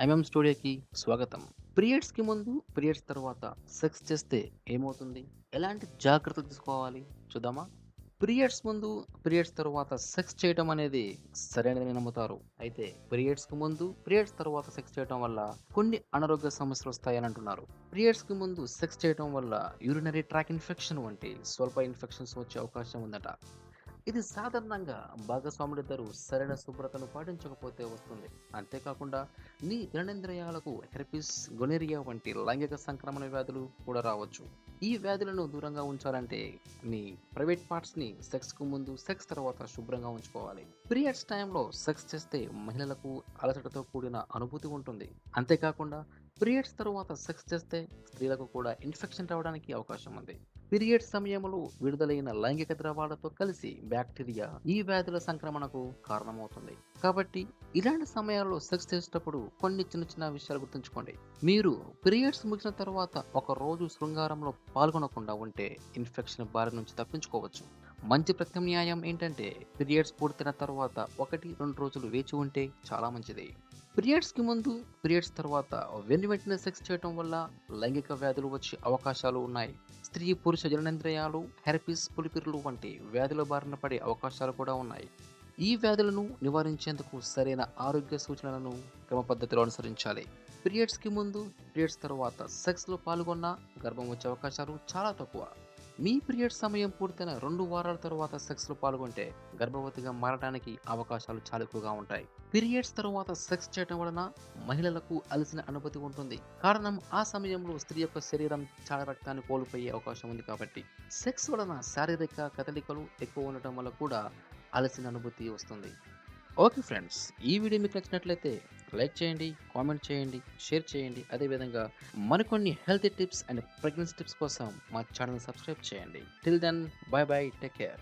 MM స్టూడియోకి స్వాగతం. పీరియడ్స్కి ముందు పీరియడ్స్ తర్వాత సెక్స్ చేస్తే ఏమవుతుంది? ఎలాంటి జాగ్రత్తలు తీసుకోవాలి? చూద్దామా? పీరియడ్స్ ముందు పీరియడ్స్ తర్వాత సెక్స్ చేయడం అనేది సరైనదని నమ్ముతారు. అయితే పీరియడ్స్కి ముందు పీరియడ్స్ తర్వాత సెక్స్ చేయడం వల్ల కొన్ని అనారోగ్య సమస్యలు వస్తాయని అంటున్నారు. పీరియడ్స్కి ముందు సెక్స్ చేయడం వల్ల యూరినరీ ట్రాక్ ఇన్ఫెక్షన్ వంటి స్వల్ప ఇన్ఫెక్షన్స్ వచ్చే అవకాశం ఉందట. ఇది సాధారణంగా భాగస్వాములిద్దరూ సరైన శుభ్రతను పాటించకపోతే వస్తుంది. అంతేకాకుండా నీ జననేంద్రియాలకు హెర్పిస్ గొనేరియా వంటి లైంగిక సంక్రమణ వ్యాధులు కూడా రావచ్చు. ఈ వ్యాధులను దూరంగా ఉంచాలంటే మీ ప్రైవేట్ పార్ట్స్ని సెక్స్కు ముందు సెక్స్ తర్వాత శుభ్రంగా ఉంచుకోవాలి. పీరియడ్స్ టైంలో సెక్స్ చేస్తే మహిళలకు అలసటతో కూడిన అనుభూతి ఉంటుంది. అంతేకాకుండా పీరియడ్స్ తర్వాత సెక్స్ చేస్తే స్త్రీలకు కూడా ఇన్ఫెక్షన్ రావడానికి అవకాశం ఉంది. పీరియడ్ సమయంలో విడుదలైన లైంగిక ద్రవాలతో కలిసి బ్యాక్టీరియా ఈ వ్యాధుల సంక్రమణకు కారణమవుతుంది. కాబట్టి ఇలాంటి సమయాల్లో సెక్స్ చేసేటప్పుడు కొన్ని చిన్న చిన్న విషయాలు గుర్తుంచుకోండి. మీరు పీరియడ్స్ ముగిసిన తర్వాత ఒక రోజు శృంగారంలో పాల్గొనకుండా ఉంటే ఇన్ఫెక్షన్ బారి నుంచి తప్పించుకోవచ్చు. మంచి ప్రత్యామ్నాయం ఏంటంటే పీరియడ్స్ పూర్తయిన తర్వాత ఒకటి రెండు రోజులు వేచి ఉంటే చాలా మంచిది. పీరియడ్స్కి ముందు పీరియడ్స్ తర్వాత వెన్ను వెంటనే సెక్స్ చేయడం వల్ల లైంగిక వ్యాధులు వచ్చే అవకాశాలు ఉన్నాయి. స్త్రీ పురుష జననేంద్రియాలు హెర్పిస్ పులిపిరులు వంటి వ్యాధుల బారిన పడే అవకాశాలు కూడా ఉన్నాయి. ఈ వ్యాధులను నివారించేందుకు సరైన ఆరోగ్య సూచనలను క్రమ పద్ధతిలో అనుసరించాలి. పీరియడ్స్కి ముందు పీరియడ్స్ తర్వాత సెక్స్లో పాల్గొన్న గర్భం వచ్చే అవకాశాలు చాలా తక్కువ. మీ పీరియడ్ సమయం పూర్తయిన రెండు వారాల తర్వాత సెక్స్లో పాల్గొంటే గర్భవతిగా మారడానికి అవకాశాలు చాలా ఎక్కువగా ఉంటాయి. పీరియడ్స్ తర్వాత సెక్స్ చేయడం వలన మహిళలకు అలసిన అనుభూతి ఉంటుంది. కారణం ఆ సమయంలో స్త్రీ యొక్క శరీరం చాలా రక్తాన్ని కోల్పోయే అవకాశం ఉంది కాబట్టి సెక్స్ వలన శారీరక కదలికలు ఎక్కువ ఉండటం వల్ల కూడా అలసిన అనుభూతి వస్తుంది. ఓకే ఫ్రెండ్స్ ఈ వీడియో మీకు నచ్చినట్లయితే లైక్ చేయండి కామెంట్ చేయండి షేర్ చేయండి. అదేవిధంగా మరికొన్ని healthy tips and pregnancy tips కోసం మా ఛానల్ సబ్స్క్రైబ్ చేయండి. Till then bye bye take care